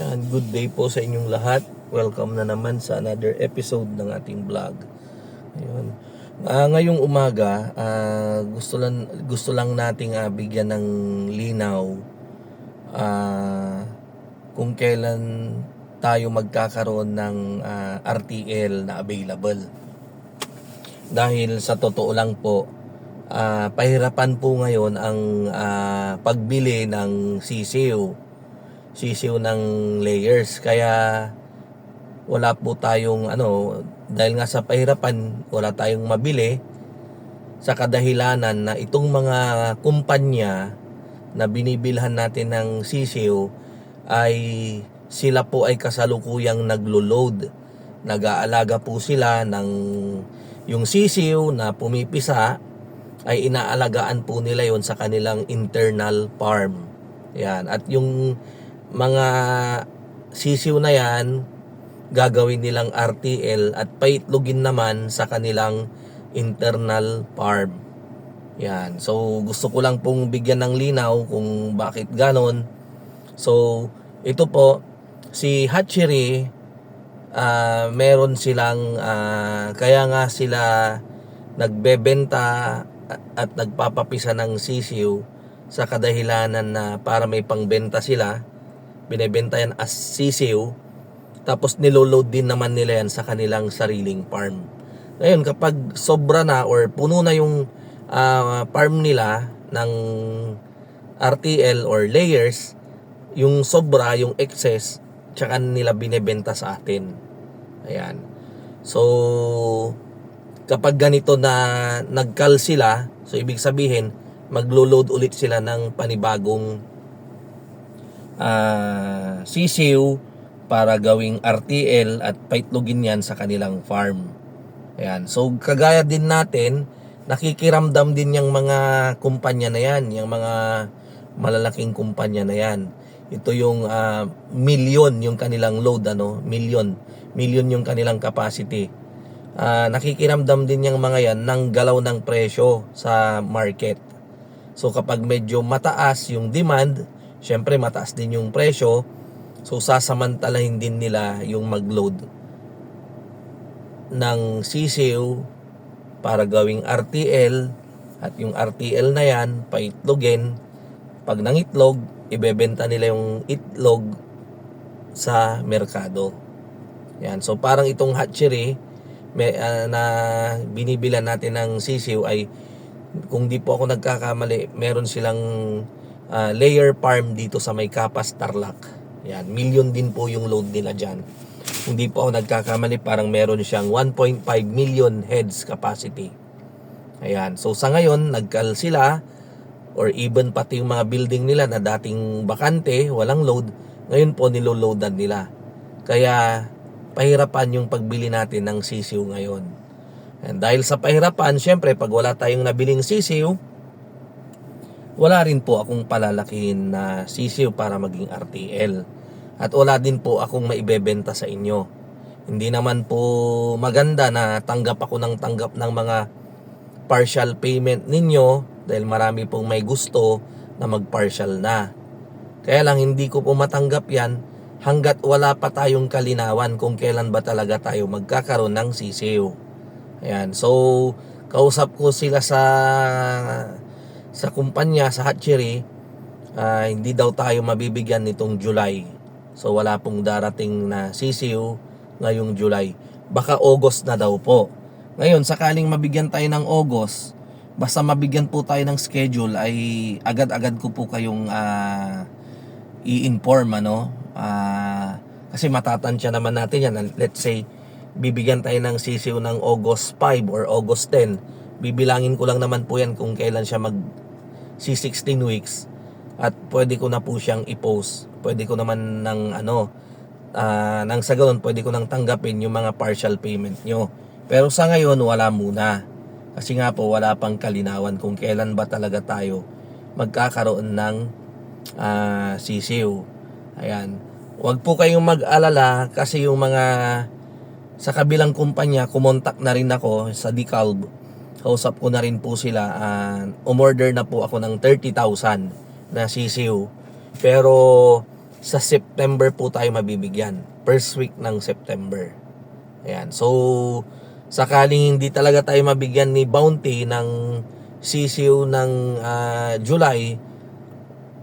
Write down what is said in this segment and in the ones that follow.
Yan, good day po sa inyong lahat. Welcome na naman sa another episode ng ating vlog. Ayun. Ah, ngayong umaga, ah, gusto lang gusto lang nating ah, bigyan ng linaw ah, kung kailan tayo magkakaroon ng ah, RTL na available. Dahil sa totoo lang po, ah, pahirapan po ngayon ang ah, pagbili ng sisiw sisiw ng layers. Kaya wala po tayong ano dahil nga sa pahirapan wala tayong mabili sa kadahilanan na itong mga kumpanya na binibilhan natin ng sisiw ay sila po ay kasalukuyang naglo-load. Nag-aalaga po sila ng yung sisiw na pumipisa ay inaalagaan po nila yon sa kanilang internal farm. Yan. At yung mga sisiw na yan gagawin nilang RTL at paitlogin naman sa kanilang internal farm. Yan. So gusto ko lang pong bigyan ng linaw kung bakit ganon. So ito po si Hatchery ah, meron silang ah, kaya nga sila nagbebenta at nagpapapisa ng sisiw sa kadahilanan na para may pangbenta sila binebenta yan as sisiw tapos niloload din naman nila yan sa kanilang sariling farm. Ngayon kapag sobra na or puno na yung ah, farm nila ng RTL or layers yung sobra, yung excess tsaka nila binebenta sa atin. Ayan. So kapag ganito na nagkal sila so ibig sabihin maglo-load ulit sila ng panibagong ah, sisiw para gawing RTL at paitlogin yan sa kanilang farm. Ayan. So kagaya din natin, nakikiramdam din yung mga kumpanya na yan, yung mga malalaking kumpanya na yan. Ito yung ah, million yung kanilang load ano, million, million yung kanilang capacity. Ah, nakikiramdam din yung mga yan ng galaw ng presyo sa market. So kapag medyo mataas yung demand, syempre mataas din yung presyo. So sasamantalahin din nila yung mag-load ng sisiw para gawing RTL at yung RTL na yan paitlogin. Pag nangitlog ibebenta nila yung itlog sa merkado. Yan. So parang itong hatchery may, ah, na binibilan natin ng sisiw ay kung di po ako nagkakamali meron silang ah, layer farm dito sa may Kapas Tarlac. Yan million din po yung load nila dyan. Hindi po ako nagkakamali parang meron siyang 1.5 million heads capacity. Ayan so sa ngayon nagkal sila or even pati yung mga building nila na dating bakante walang load ngayon po niloloadan nila. Kaya pahirapan yung pagbili natin ng sisiw ngayon. And dahil sa pahirapan, syempre pag wala tayong nabiling sisiw, wala rin po akong palalakihin na sisiw para maging RTL. At wala din po akong maibebenta sa inyo. Hindi naman po maganda na tanggap ako ng tanggap ng mga partial payment ninyo dahil marami pong may gusto na mag-partial na. Kaya lang hindi ko po matanggap yan hanggat wala pa tayong kalinawan kung kailan ba talaga tayo magkakaroon ng sisiw. Ayan, so kausap ko sila sa sa kumpanya sa hatchery ah, hindi daw tayo mabibigyan nitong July. So wala pong darating na sisiw ngayong July. Baka August na daw po. Ngayon, sakaling mabigyan tayo ng August, basta mabigyan po tayo ng schedule ay agad-agad ko po kayong ah, i-inform ano. Ah, kasi matatansya naman natin yan. Let's say bibigyan tayo ng sisiw ng August 5 or August 10 bibilangin ko lang naman po yan kung kailan siya mag si 16 weeks at pwede ko na po siyang i-post. Pwede ko naman ng ano ah, nang sa ganun pwede ko nang tanggapin yung mga partial payment nyo. Pero sa ngayon wala muna. Kasi nga po wala pang kalinawan kung kailan ba talaga tayo magkakaroon ng ah, sisiw. Ayan. Huwag po kayong mag-alala kasi yung mga sa kabilang kumpanya, kumontak na rin ako sa Decalb. Kausap ko na rin po sila. Uh, umorder na po ako ng 30,000 na sisiw. Pero sa September po tayo mabibigyan. First week ng September. Ayan. So, sakaling hindi talaga tayo mabigyan ni Bounty ng CCU ng ah, July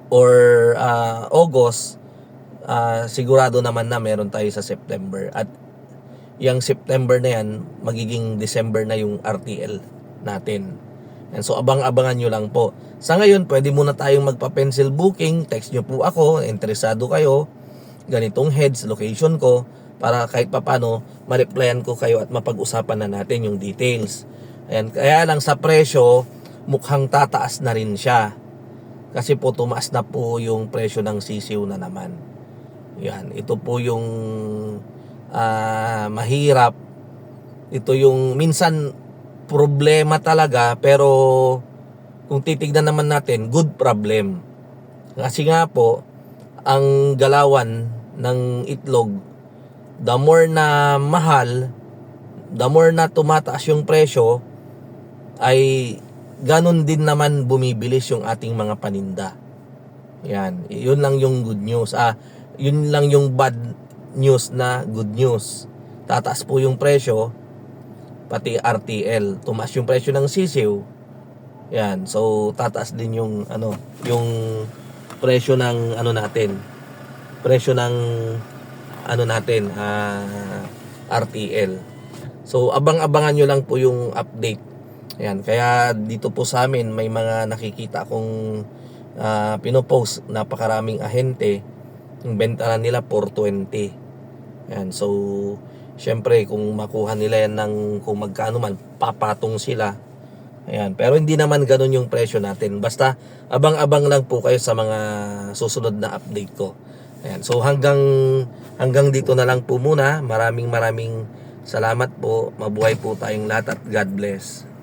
or ah, August, ah, sigurado naman na meron tayo sa September. At yung September na yan, magiging December na yung RTL natin. And so abang-abangan nyo lang po. Sa ngayon, pwede muna tayong magpa-pencil booking. Text nyo po ako, interesado kayo. Ganitong heads, location ko. Para kahit papano, ma-replyan ko kayo at mapag-usapan na natin yung details. Ayan, kaya lang sa presyo, mukhang tataas na rin siya. Kasi po tumaas na po yung presyo ng sisiw na naman. Yan, ito po yung ah, mahirap. Ito yung minsan problema talaga pero kung titignan naman natin, good problem. Kasi nga po, ang galawan ng itlog, the more na mahal, the more na tumataas yung presyo, ay ganun din naman bumibilis yung ating mga paninda. Yan, yun lang yung good news. Ah, yun lang yung bad news na good news. Tataas po yung presyo, pati RTL. Tumaas yung presyo ng sisiw. Yan, so tataas din yung ano, yung presyo ng ano natin. Presyo ng ano natin, ah, RTL. So abang-abangan nyo lang po yung update. Yan, kaya dito po sa amin may mga nakikita akong ah, pinopost napakaraming ahente. Yung benta na nila 420. Yan, so syempre kung makuha nila yan ng kung magkano man papatong sila. Ayan, pero hindi naman ganun yung presyo natin. Basta abang-abang lang po kayo sa mga susunod na update ko. Ayan, so hanggang hanggang dito na lang po muna. Maraming maraming salamat po. Mabuhay po tayong lahat at God bless.